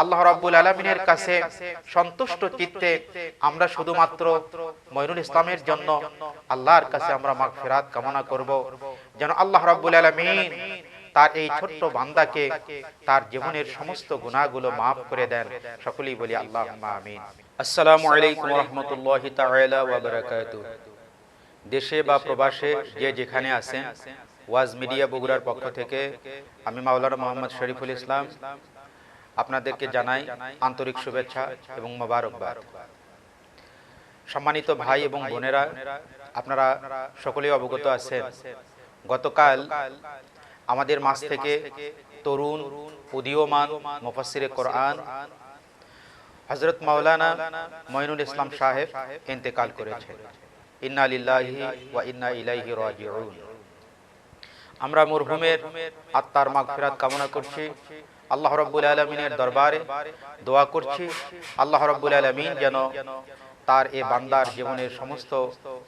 আল্লাহ রাব্বুল আলমিনের কাছে সন্তুষ্ট চিত্তে আমরা শুধুমাত্র মইনুল ইসলামের জন্য আল্লাহর কাছে আমরা মাগফিরাত কামনা করব। যেন আল্লাহ রাব্বুল আলমিন তার এই ছোট্ট বান্দাকে তার জীবনের সমস্ত গুণাগুলো মাফ করে দেন। সকলেই বলি আল্লাহ আমিন। আসসালামু আলাইকুম রহমতুল্লাহ তাআলা দেশে বা প্রবাসে যে যেখানে আছেন, ওয়াজ মিডিয়া বগুড়ার পক্ষ থেকে আমি মাওলানা মোহাম্মদ শরীফুল ইসলাম আপনাদেরকে জানাই আন্তরিক শুভেচ্ছা এবং মোবারকবাদ। সম্মানিত ভাই এবং বোনেরা আপনারা সকলেই অবগত আছেন। গতকাল আমাদের মাছ থেকে তরুণ উদীয়মান মুফাসসিরে কোরআন হযরত মাওলানা মঈনুল ইসলাম সাহেব ইন্তেকাল করেছেন। ইন্না লিল্লাহি ওয়া ইন্না ইলাইহি রাজিউন। আমরা মরহুমের আত্মার মাগফিরাত কামনা করছি। আল্লাহ রাব্বুল আলামিনের দরবারে দোয়া করছি, আল্লাহ রাব্বুল আলামিন যেন তার এই বান্দার জীবনের সমস্ত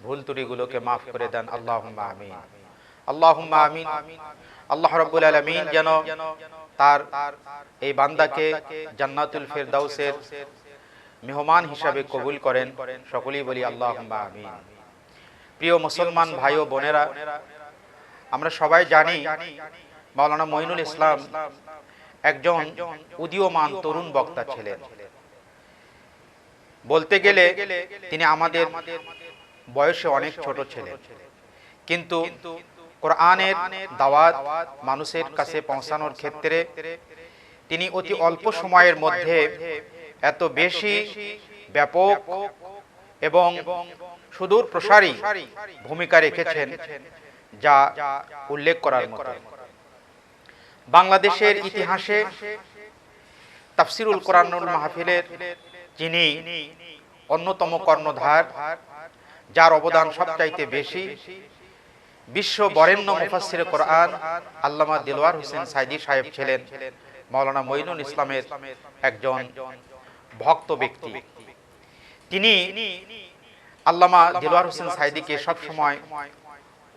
ভুল ত্রুটিগুলোকে মাফ করে দেন। আল্লাহ আমিন। আল্লাহুম্মা আমিন। আল্লাহ রাব্বুল আলামিন যেন তার এই বান্দাকে জান্নাতুল ফেরদাউসের মেহমান হিসাবে কবুল করেন। সকলেই বলি আল্লাহুম্মা আমিন। প্রিয় মুসলমান ভাই ও বোনেরা, আমরা সবাই জানি, মাওলানা মঈনুল ইসলাম একজন উদীয়মান তরুণ বক্তা ছিলেন। বলতে গেলে তিনি আমাদের বয়সে অনেক ছোট ছিলেন। কিন্তু কোরআনের দাওয়াত মানুষের কাছে পৌঁছানোর ক্ষেত্রে তিনি অতি অল্প সময়ের মধ্যে এত বেশি ব্যাপক এবং সুদূর প্রসারী ভূমিকা রেখেছেন, যা উল্লেখ করার মতো। বাংলাদেশের ইতিহাসে তাফসিরুল কোরআনুল মাহফিলের যিনি অন্যতম কর্ণধার যার অবদান সবচাইতে বেশি বিশ্ব বরেণ্য মুফাসসিরে কোরআন আল্লামা দিলওয়ার হোসেন সাইদি সাহেব ছিলেন। মাওলানা মঈনুল ইসলামের একজন ভক্ত ব্যক্তি। তিনি আল্লামা দিলওয়ার হোসেন সাইদিকে সবসময়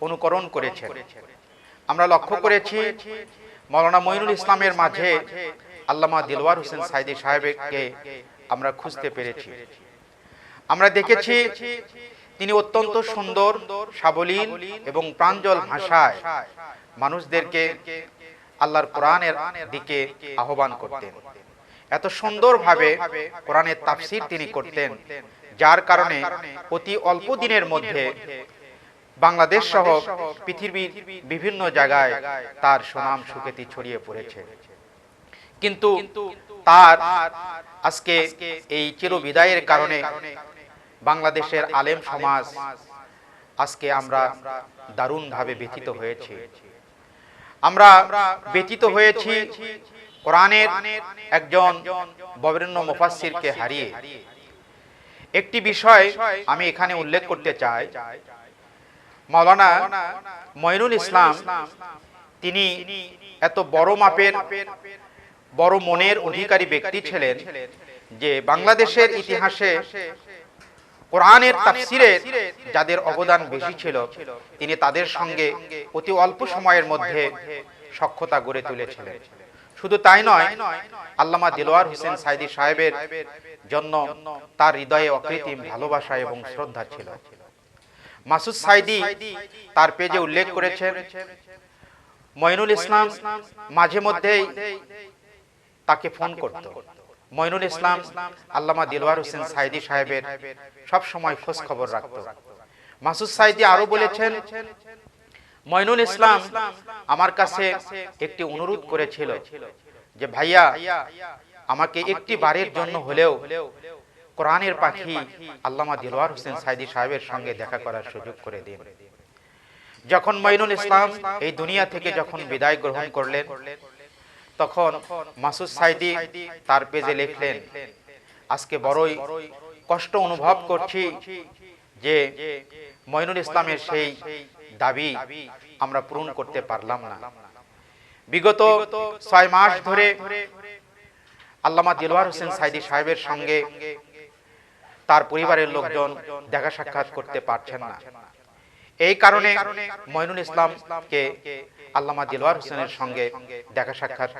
অনুকরণ করেছেন। আমরা লক্ষ্য করেছি মৌলানা মঈনুল ইসলামের মাঝে আল্লামা দিলওয়ার হোসেন সাইদি সাহেবকে আমরা খুঁজতে পেরেছি। আমরা দেখেছি তিনি অত্যন্ত সুন্দর, সাবলীল এবং প্রাঞ্জল ভাষায় মানুষদেরকে আল্লাহর কোরআনের দিকে আহ্বান করতেন। এত সুন্দরভাবে কোরআনের তাফসির তিনি করতেন, যার কারণে অতি অল্প দিনের মধ্যে বাংলাদেশ সহ পৃথিবীর বিভিন্ন জায়গায় তার সুনাম সুখ্যাতি ছড়িয়ে পড়েছে। কিন্তু তার আজকে এই চিরবিদায়ের কারণে বাংলাদেশের আলেম সমাজ আজকে আমরা দারুণভাবে ব্যথিত হয়েছি। আমরা ব্যথিত হয়েছি কোরআনের একজন বরেণ্য মুফাসসিরকে হারিয়ে। একটি বিষয় আমি এখানে উল্লেখ করতে চাই। মাওলানা মঈনুল ইসলাম, তিনি এত বড় মাপের, বড় মনের অধিকারী ব্যক্তি ছিলেন যে বাংলাদেশের ইতিহাসে কোরআনের তাফসিরের যাদের অবদান বেশি ছিল, তিনি তাদের সঙ্গে অতি অল্প সময়ের মধ্যে সক্ষতা গড়ে তুলেছিলেন। শুধু তাই নয়, আল্লামা দিলওয়ার হোসেন সাইদি সাহেবের জন্য তার হৃদয়ে অকৃত্রিম ভালোবাসা এবং শ্রদ্ধা ছিল। মাসুদ সাইদি তার পেজে উল্লেখ করেছেন, মঈনুল ইসলাম মাঝে মধ্যেই তাকে ফোন করত। মঈনুল ইসলাম আল্লামা দিলওয়ার হোসেন সাইদি সাহেবের সব সময় খোঁজ খবর রাখত। মাসুদ সাইদি আরও বলেছেন, মঈনুল ইসলাম আমার কাছে একটি অনুরোধ করেছিল যে, ভাইয়া, আমাকে একটি বারের জন্য হলেও কোরআনের পাখি আল্লামা দিলওয়ার হোসেন সাইদি সাহেবের সঙ্গে দেখা করার সুযোগ করে দিন। যখন মঈনুল ইসলাম এই দুনিয়া থেকে যখন বিদায় গ্রহণ করলেন, তখন মাসুদ সাইদি তার পেজে লিখলেন, আজকে বড়ই কষ্ট অনুভব করছি যে মঈনুল ইসলামের সেই দাবি আমরা পূরণ করতে পারলাম না। বিগত ছয় মাস ধরে আল্লামা দিলওয়ার হোসেন সাইদি সাহেবের সঙ্গে তার পরিবারের লোকজন দেখা সাক্ষাৎ করতে পারছেন না। এই কারণে মইনুল ইসলামকে আল্লামা দিলওয়ার হোসেনের সঙ্গে দেখা সাক্ষাৎ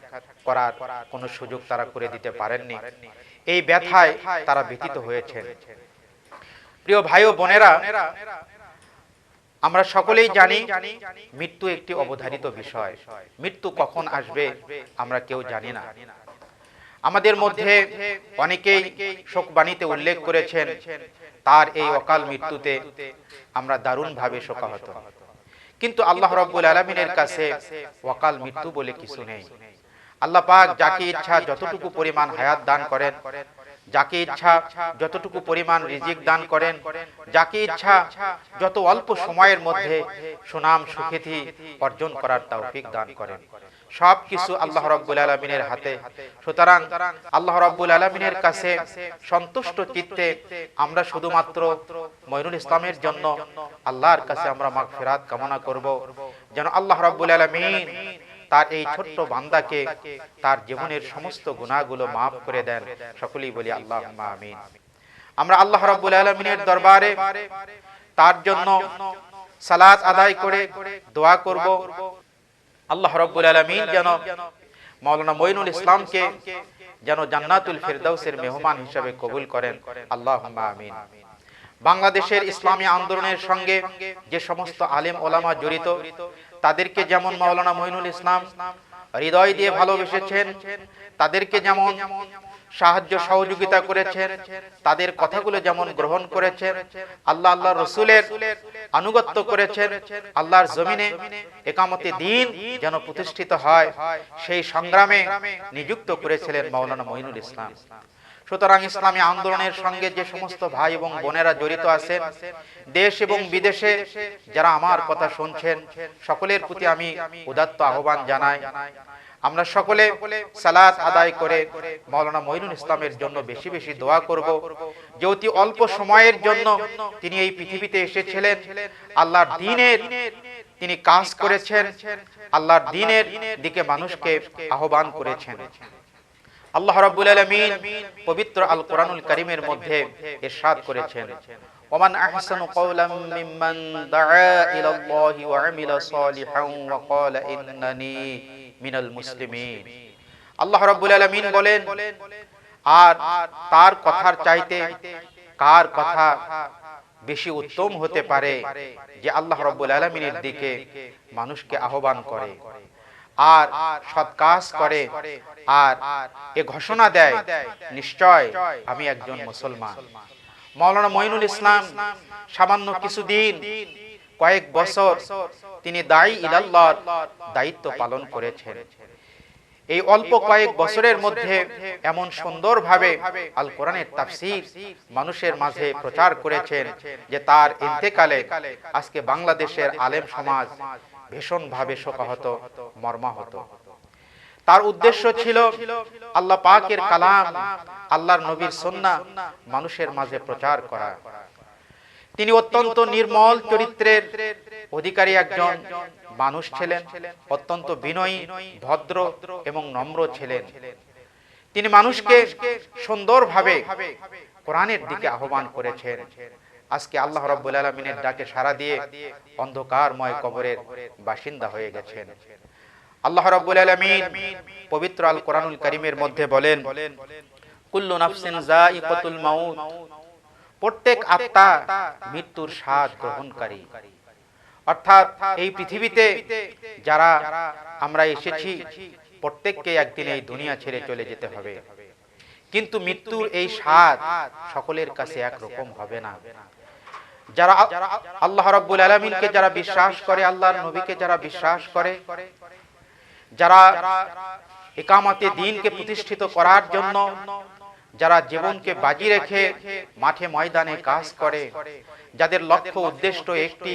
করার কোনো সুযোগ তারা করে দিতে পারেননি। এই ব্যথায় তারা ব্যতীত হয়েছেন। প্রিয় ভাই ও বোনেরা, আমরা সকলেই জানি মৃত্যু একটি অবধারিত বিষয়। মৃত্যু কখন আসবে আমরা কেউ জানি না। আমাদের মধ্যে অনেকেই শোকবাণীতে উল্লেখ করেছেন, তার এই অকাল মৃত্যুতে আমরা দারুণভাবে শোকাহত। কিন্তু আল্লাহ রব্বুল আলমিনের কাছে অকাল মৃত্যু বলে কিছু নেই। আল্লাহ পাক যাকে ইচ্ছা যতটুকু পরিমাণ হায়াত দান করেন, যাকে ইচ্ছা যতটুকু পরিমাণ রিজিক দান করেন, যাকে ইচ্ছা যত অল্প সময়ের মধ্যে সুনাম সুখ্যাতি অর্জন করার তৌফিক দান করেন। সব কিছু আল্লাহ রব্বুল আলমিনের হাতে। সুতরাং আল্লাহ রব্বুল আলমিনের কাছে সন্তুষ্ট চিত্তে আমরা শুধুমাত্র মইনুল ইসলামের জন্য আল্লাহর কাছে আমরা মাগ ফেরাত কামনা করব। যেন আল্লাহ রব্বুল আলমিন তার এই ছোট্ট বান্দাকে তার জীবনের সমস্ত গুণাগুলো মাফ করে দেন। সকলেই বলি আল্লাহ আমিন। আমরা আল্লাহ রব্বুল আলমিনের দরবারে তার জন্য সালাত আদায় করে দোয়া করব। আল্লাহ রব্বুল আলমিন যেন মৌলানা মইনুল ইসলামকে যেন জান্নাতুল ফেরদাউসের মেহমান হিসাবে কবুল করেন। আল্লাহ আমিন। বাংলাদেশের ইসলামী আন্দোলনের সঙ্গে যে সমস্ত আলেম ওলামা জড়িত, তাদেরকে যেমন মৌলানা মঈনুল ইসলাম হৃদয় দিয়ে ভালোবেসেছেন, তাদেরকে যেমন সাহায্য সহযোগিতা করেছেন। তাদের কথাগুলো যেমন গ্রহণ করেছেন আল্লাহ আল্লাহ রসুলের আনুগত্য করেছেন আল্লাহর জমিনে একামতে দিন যেন প্রতিষ্ঠিত হয়। সেই সংগ্রামে নিযুক্ত করেছিলেন মৌলানা মঈনুল ইসলাম। সুতরাং ইসলামী আন্দোলনের সঙ্গে যে সমস্ত ভাই এবং বোনেরা জড়িত আছেন, দেশ এবং বিদেশে যারা আমার কথা শুনছেন, সকলের প্রতি আমি উদাত্ত আহ্বান জানাই। আমরা সকলে সালাত আদায় করে মৌলানা মঈনুল ইসলামের জন্য বেশি বেশি দোয়া করব। যে অতি অল্প সময়ের জন্য তিনি এই পৃথিবীতে এসেছিলেন, আল্লাহর দিনের তিনি কাজ করেছেন, আল্লাহর দিনের দিকে মানুষকে আহ্বান করেছেন। আল্লাহ রাব্বুল আলামিন পবিত্র আল কোরআনুল কারীমের মধ্যে ইরশাদ করেছেন। ওমান আহসানু কওলাম মিম্মান দাআ ইলা আল্লাহি ওয়া আমিলা সালিহান ওয়া ক্বালা ইন্নানি মিনাল মুসলিমিন। আল্লাহ রাব্বুল আলামিন বলেন, আর তার কথার চাইতে কার কথা বেশি উত্তম হতে পারে যে আল্লাহ রাব্বুল আলামিনের দিকে মানুষকে আহ্বান করে? আর সৎ কাজ করে, আর এ ঘোষণা দেয়, নিশ্চয় আমি একজন মুসলমান। মৌলানা মঈনুল ইসলাম সামান্য কিছুদিন, কয়েক বছর তিনি দায়ী ইলাল্লাহর দায়িত্ব পালন করেছেন। এই অল্প কয়েক বছরের মধ্যে এমন সুন্দরভাবে আল কোরআনের তাফসীর মানুষের মাঝে প্রচার করেছেন যে তার ইন্তেকালে আজকে বাংলাদেশের আলেম সমাজ ভীষণভাবে শোকাহত, মর্মাহত। তার উদ্দেশ্য ছিল আল্লাহ পাকের কালাম, আল্লাহর নবীর সন্না মানুষের মাঝে প্রচার করা। তিনি অত্যন্ত নির্মল চরিত্রের অধিকারী একজন মানুষ ছিলেন, অত্যন্ত বিনয়ী, ভদ্র এবং নম্র ছিলেন। তিনি মানুষকে সুন্দরভাবে কোরআনের দিকে আহ্বান করেছেন। আজকে আল্লাহ রব্বুল আলমিনের ডাকে সারা দিয়ে অন্ধকারময় কবরের বাসিন্দা হয়ে গেছেন। আল্লাহ রব্বুল আলমিন পবিত্র আল কোরআনুল করিমের মধ্যে বলেন প্রত্যেক আত্মা মৃত্যুর স্বাদ গ্রহণকারী। অর্থাৎ এই পৃথিবীতে যারা আমরা এসেছি, প্রত্যেককে একদিন এই দুনিয়া ছেড়ে চলে যেতে হবে। কিন্তু মৃত্যুর এই স্বাদ সকলের কাছে একরকম হবে না। যারা আল্লাহ রাব্বুল আলামিনকে যারা বিশ্বাস করে, আল্লাহর নবীকে যারা বিশ্বাস করে, যারা একামাতে দিনকে প্রতিষ্ঠিত করার জন্য, যারা জীবনকে বাজি রেখে মাঠে ময়দানে কাজ করে, যাদের লক্ষ্য উদ্দেশ্য একটি,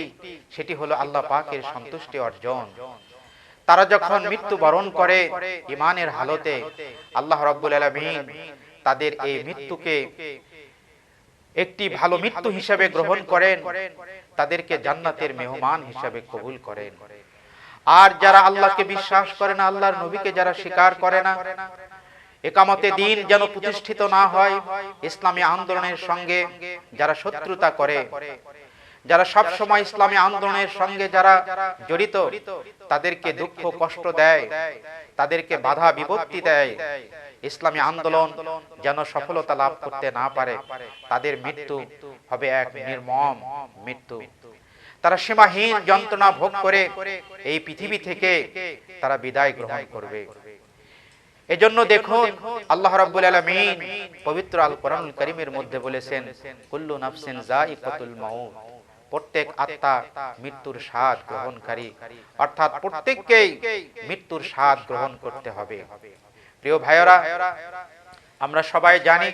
সেটি হলো আল্লাহ পাকের সন্তুষ্টি অর্জন। তারা যখন মৃত্যু বরণ করে ইমানের হালতে, আল্লাহ রব্বুল আলমিন তাদের এই মৃত্যুকে একটি ভালো মৃত্যু হিসাবে গ্রহণ করেন তাদেরকে জান্নাতের মেহমান হিসাবে কবুল করেন। আর যারা আল্লাহকে বিশ্বাস করে না আল্লাহর নবীকে যারা স্বীকার করে না একামতে দিন যেন প্রতিষ্ঠিত না হয় ইসলামী আন্দোলনের সঙ্গে যারা শত্রুতা করে যারা সব সময় ইসলামী আন্দোলনের সঙ্গে যারা জড়িত তাদেরকে দুঃখ কষ্ট দেয় তাদেরকে বাধা বিপত্তি দেয়। ইসলামী আন্দোলন যেন সফলতা লাভ করতে না পারে, তাদের মৃত্যু হবে এক নির্মম মৃত্যু। তারা সীমাহীন যন্ত্রণা ভোগ করে এই পৃথিবী থেকে তারা বিদায় গ্রহণ করবে। এজন্য দেখুন, আল্লাহ রাব্বুল আলামিন পবিত্র আল কোরআনুল কারীমের মধ্যে বলেছেন, কুল্লু নাফসিন যায়িকাতুল মাউত। প্রত্যেক আত্মা মৃত্যুর স্বাদ গ্রহণকারী, অর্থাৎ প্রত্যেককেই মৃত্যুর স্বাদ গ্রহণ করতে হবে। প্রিয় ভাইয়েরা, আমরা সবাই জানি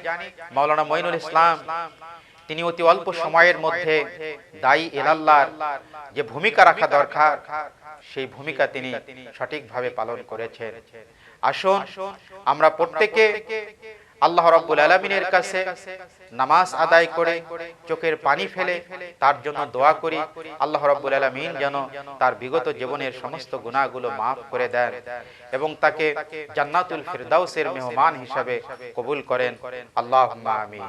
মাওলানা মঈনুল ইসলাম, তিনি অতি অল্প সময়ের মধ্যে দায়ী এলাল্লার যে ভূমিকা রাখা দরকার, সেই ভূমিকা তিনি সঠিকভাবে পালন করেছেন। আসুন, আমরা প্রত্যেকে আল্লাহ রব্বুল আলমিনের কাছে নামাজ আদায় করে চোখের পানি ফেলে তার জন্য দোয়া করি। আল্লাহ রব্বুল আলমিন যেন তার বিগত জীবনের সমস্ত গুণাগুলো মাফ করে দেন এবং তাকে জান্নাতুল ফিরদাউসের মেহমান হিসাবে কবুল করেন। আল্লাহ আমিন।